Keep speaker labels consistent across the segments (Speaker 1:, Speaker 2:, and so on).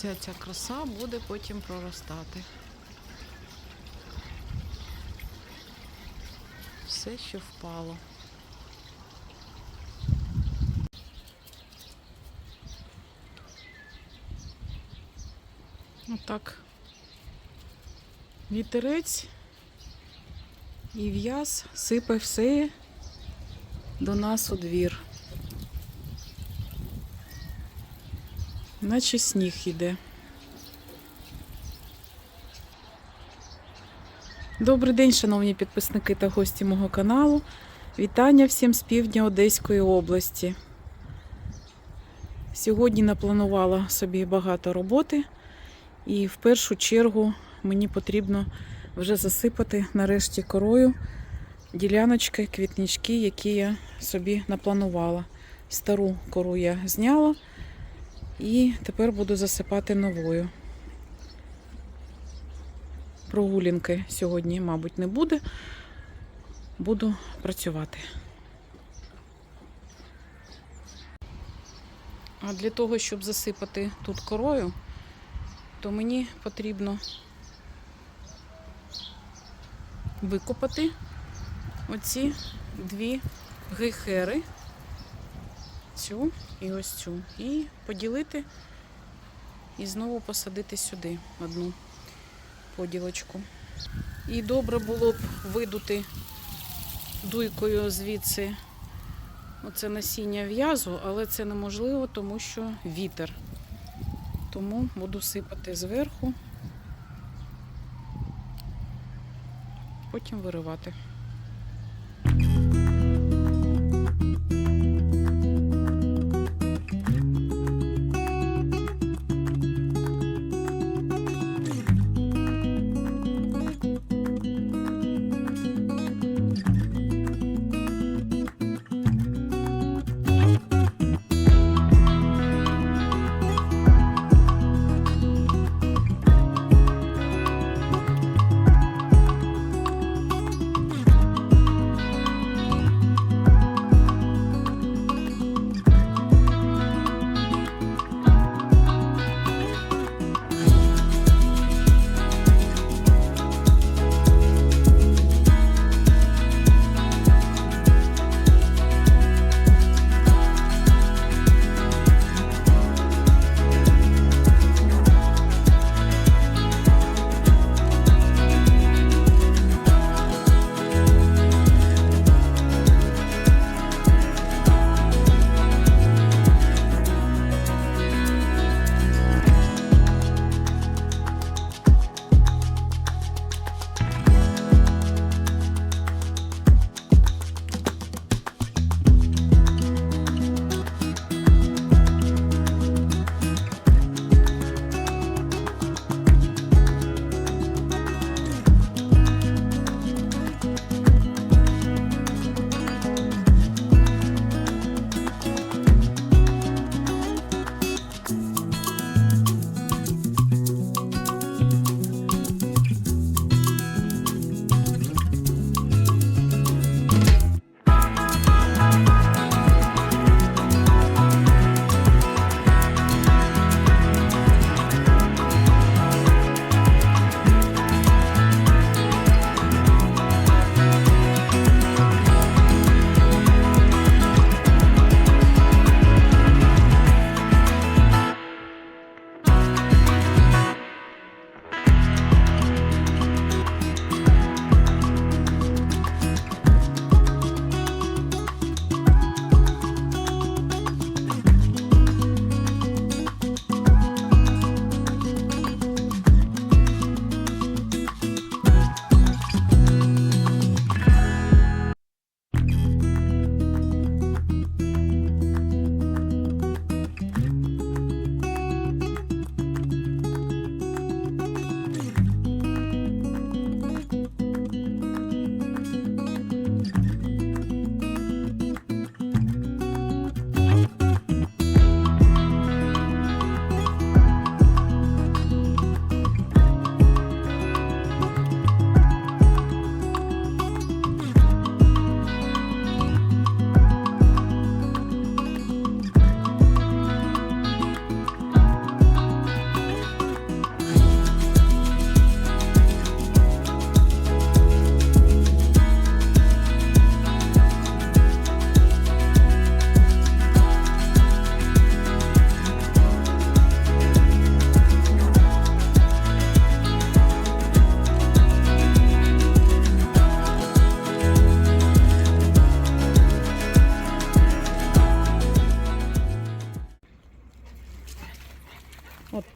Speaker 1: вся ця краса буде потім проростати. Все, що впало. Отак. Вітерець і в'яз сипе все до нас у двір. Наче сніг іде. Добрий день, шановні підписники та гості мого каналу. Вітання всім з півдня Одеської області. Сьогодні напланувала собі багато роботи, і в першу чергу мені потрібно вже засипати нарешті корою діляночки, квітнички, які я собі напланувала. Стару кору я зняла. І тепер буду засипати новою. Прогулянки сьогодні, мабуть, не буде. Буду працювати. А для того, щоб засипати тут корою, то мені потрібно викопати оці дві гейхери цю і ось цю. І поділити і знову посадити сюди одну поділочку. І добре було б видути дуйкою звідси оце насіння в'язу, але це неможливо, тому що вітер. Тому буду сипати зверху, потім виривати.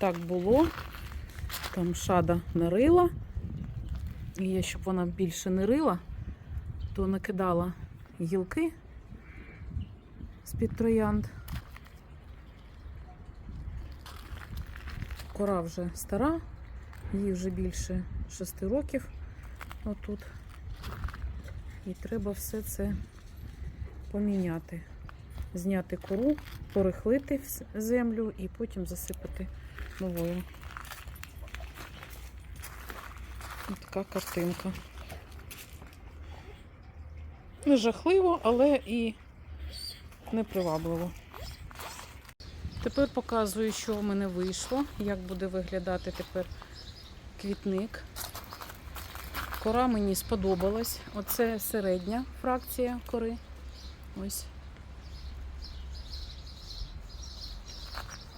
Speaker 1: Так було. Там шада нарила. І я, щоб вона більше не рила, то накидала гілки з-під троянд. Кора вже стара, їй вже більше 6 років отут. І треба все це поміняти. Зняти кору, порихлити землю і потім засипати новою. Ось така картинка. Не жахливо, але і непривабливо. Тепер показую, що в мене вийшло, як буде виглядати тепер квітник. Кора мені сподобалась. Оце середня фракція кори. Ось.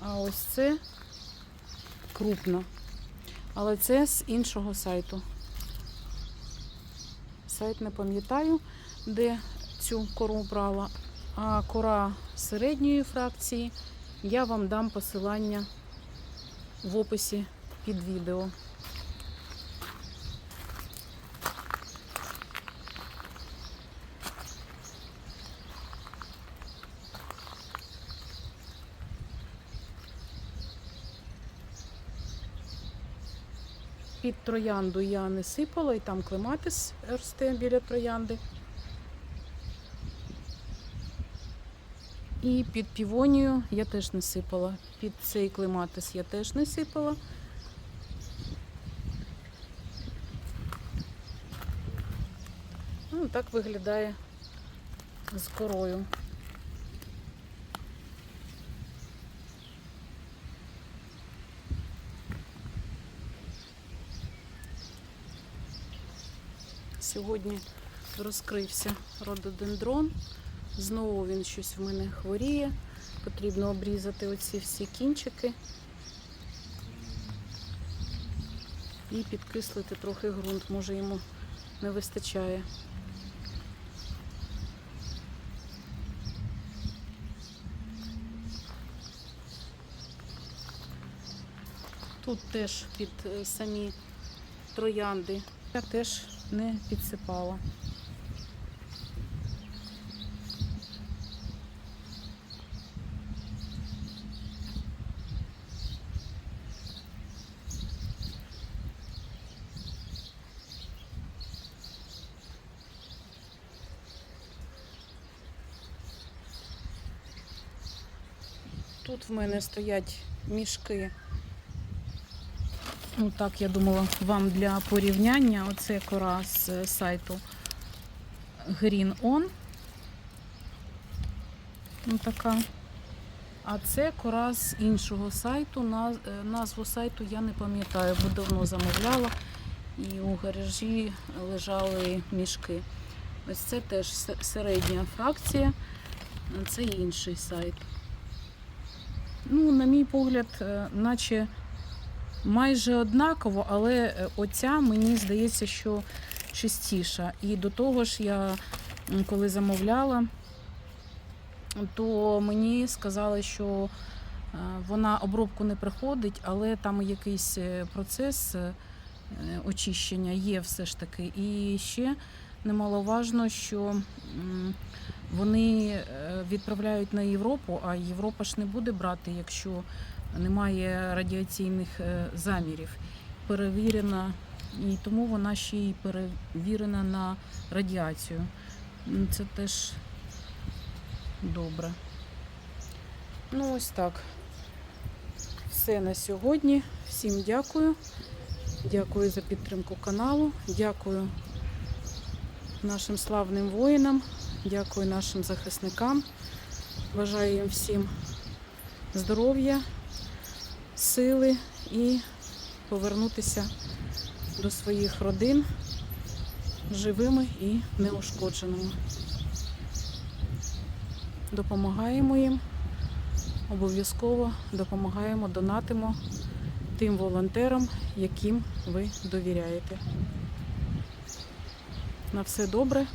Speaker 1: А ось це крупна. Але це з іншого сайту. Сайт не пам'ятаю, де цю кору брала. А кора середньої фракції я вам дам посилання в описі під відео. Під троянду я не сипала, і там клематис росте біля троянди. І під півонію я теж не сипала. Під цей клематис я теж не сипала. Ну, так виглядає з корою. Сьогодні розкрився рододендрон. Знову він щось в мене хворіє. Потрібно обрізати оці всі кінчики і підкислити трохи ґрунт. Може йому не вистачає. Тут теж під е, самі троянди я теж не підсипала. Тут в мене стоять мішки. Ну так, я думала, вам для порівняння. Оце кора з е, сайту Green On. Ну, така. А це кора з іншого сайту. Е, Назву сайту я не пам'ятаю, бо давно замовляла. І у гаражі лежали мішки. Ось це теж середня фракція, це інший сайт. Ну, на мій погляд, е, наче майже однаково, але е, оця мені здається, що чистіша. І до того ж, я коли замовляла, то мені сказали, що е, вона обробку не проходить, але там якийсь е, процес очищення є все ж таки. І ще немаловажно, що вони відправляють на Європу, а Європа ж не буде брати, якщо немає радіаційних е, замірів. Перевірена, і тому вона ще й перевірена на радіацію. Це теж добре. Ну, ось так. Все на сьогодні. Всім дякую. Дякую за підтримку каналу. Дякую нашим славним воїнам. Дякую нашим захисникам. Бажаю їм всім здоров'я, сили і повернутися до своїх родин живими і неушкодженими. Допомагаємо їм, обов'язково допомагаємо, донатимо тим волонтерам, яким ви довіряєте. На все добре,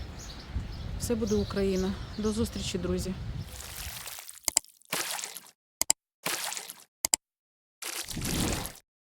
Speaker 1: все буде Україна. До зустрічі, друзі!